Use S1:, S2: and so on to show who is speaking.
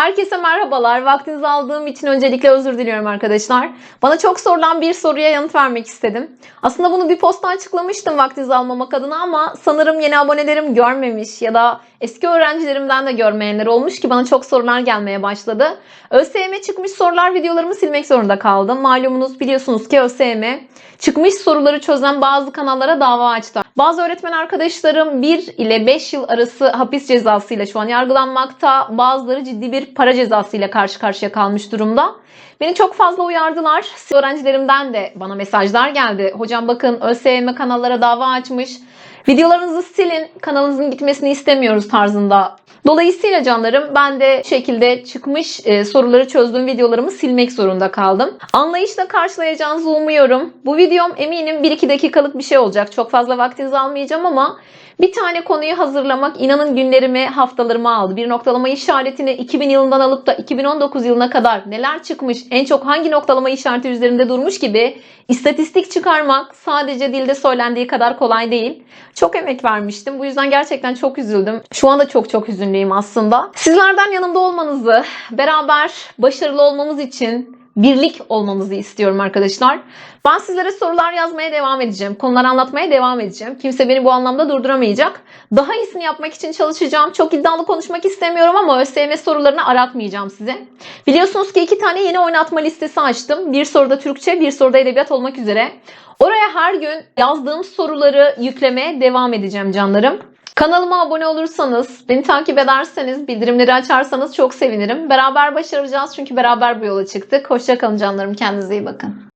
S1: Herkese merhabalar. Vaktinizi aldığım için öncelikle özür diliyorum arkadaşlar. Bana çok sorulan bir soruya yanıt vermek istedim. Aslında bunu bir postta açıklamıştım vaktinizi almamak adına ama sanırım yeni abonelerim görmemiş ya da eski öğrencilerimden de görmeyenler olmuş ki bana çok sorular gelmeye başladı. ÖSYM çıkmış sorular videolarımı silmek zorunda kaldım. Malumunuz biliyorsunuz ki ÖSYM çıkmış soruları çözen bazı kanallara dava açtı. Bazı öğretmen arkadaşlarım 1 ile 5 yıl arası hapis cezasıyla şu an yargılanmakta. Bazıları ciddi para cezası ile karşı karşıya kalmış durumda. Beni çok fazla uyardılar. Öğrencilerimden de bana mesajlar geldi. Hocam bakın ÖSYM kanallara dava açmış. Videolarınızı silin, kanalınızın gitmesini istemiyoruz tarzında. Dolayısıyla canlarım ben de şekilde çıkmış e, soruları çözdüğüm videolarımı silmek zorunda kaldım. Anlayışla karşılayacağınızı umuyorum. Bu videom eminim 1-2 dakikalık bir şey olacak. Çok fazla vaktinizi almayacağım ama bir tane konuyu hazırlamak inanın günlerimi, haftalarımı aldı. Bir noktalama işaretini 2000 yılından alıp da 2019 yılına kadar neler çıkmış, en çok hangi noktalama işareti üzerinde durmuş gibi istatistik çıkarmak sadece dilde söylendiği kadar kolay değil. Çok emek vermiştim. Bu yüzden gerçekten çok üzüldüm. Şu anda çok çok üzünlüyüm aslında. Sizlerden yanımda olmanızı, beraber başarılı olmamız için birlik olmamızı istiyorum arkadaşlar. Ben sizlere sorular yazmaya devam edeceğim. Konuları anlatmaya devam edeceğim. Kimse beni bu anlamda durduramayacak. Daha iyisini yapmak için çalışacağım. Çok iddialı konuşmak istemiyorum ama ÖSYM sorularını aratmayacağım size. Biliyorsunuz ki iki tane yeni oynatma listesi açtım. Bir soruda Türkçe, bir soruda edebiyat olmak üzere. Oraya her gün yazdığım soruları yüklemeye devam edeceğim canlarım. Kanalıma abone olursanız, beni takip ederseniz, bildirimleri açarsanız çok sevinirim. Beraber başaracağız çünkü beraber bu yola çıktık. Hoşçakalın canlarım, kendinize iyi bakın.